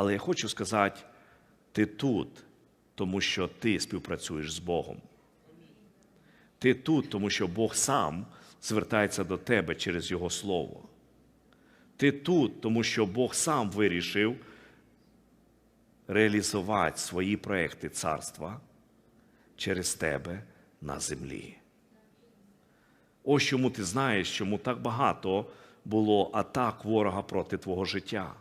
Але я хочу сказати, ти тут, тому що ти співпрацюєш з Богом. Ти тут, тому що Бог сам звертається до тебе через Його Слово. Ти тут, тому що Бог сам вирішив реалізувати свої проекти царства через тебе на землі. Ось чому ти знаєш, чому так багато було атак ворога проти твого життя.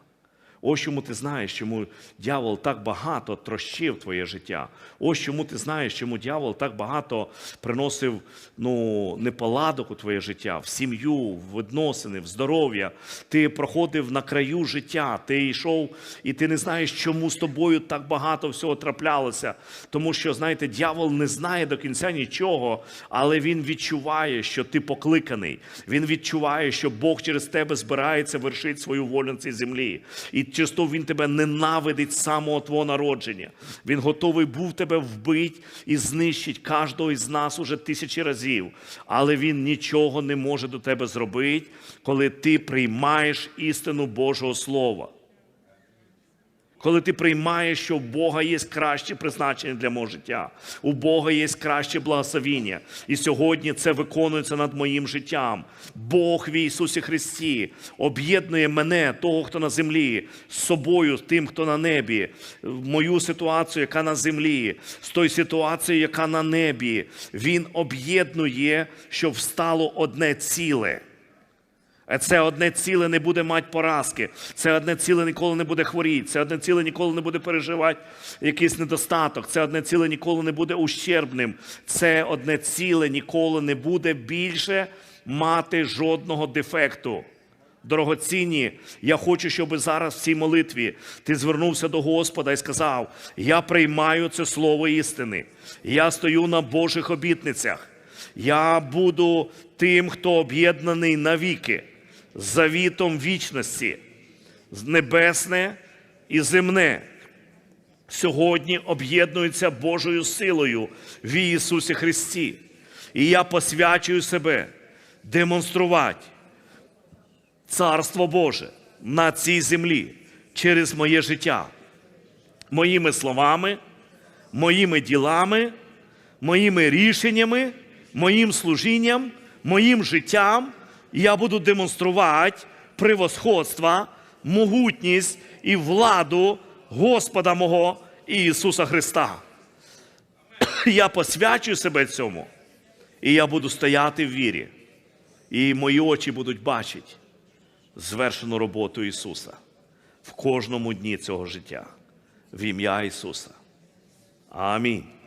Ось чому ти знаєш, чому дьявол так багато трощив твоє життя. Ось чому ти знаєш, чому дьявол так багато приносив ну, неполадок у твоє життя, в сім'ю, в відносини, в здоров'я. Ти проходив на краю життя, ти йшов, і ти не знаєш, чому з тобою так багато всього траплялося. Тому що, знаєте, дьявол не знає до кінця нічого, але він відчуває, що ти покликаний. Він відчуває, що Бог через тебе збирається вершити свою волю на цій землі. І через то він тебе ненавидить з самого твого народження. Він готовий був тебе вбити і знищить кожного із нас уже тисячі разів. Але він нічого не може до тебе зробити, коли ти приймаєш істину Божого Слова. Коли ти приймаєш, що у Бога є краще призначення для мого життя, у Бога є краще благословіння. І сьогодні це виконується над моїм життям. Бог в Ісусі Христі об'єднує мене, того, хто на землі, з собою, з тим, хто на небі, мою ситуацію, яка на землі, з тою ситуацією, яка на небі. Він об'єднує, щоб встало одне ціле. Це одне ціле не буде мати поразки. Це одне ціле ніколи не буде хворіти. Це одне ціле ніколи не буде переживати якийсь недостаток. Це одне ціле ніколи не буде ущербним. Це одне ціле ніколи не буде більше мати жодного дефекту. Дорогоцінні, я хочу, щоб зараз в цій молитві ти звернувся до Господа і сказав: Я приймаю це слово істини. Я стою на Божих обітницях. Я буду тим, хто об'єднаний навіки, завітом вічності, небесне і земне. Сьогодні об'єднуються Божою силою в Ісусі Христі. І я посвячую себе демонструвати Царство Боже на цій землі через моє життя, моїми словами, моїми ділами, моїми рішеннями, моїм служінням, моїм життям. Я буду демонструвати превосходство, могутність і владу Господа мого Ісуса Христа. Я посвячую себе цьому, і я буду стояти в вірі. І мої очі будуть бачити звершену роботу Ісуса в кожному дні цього життя. В ім'я Ісуса. Амінь.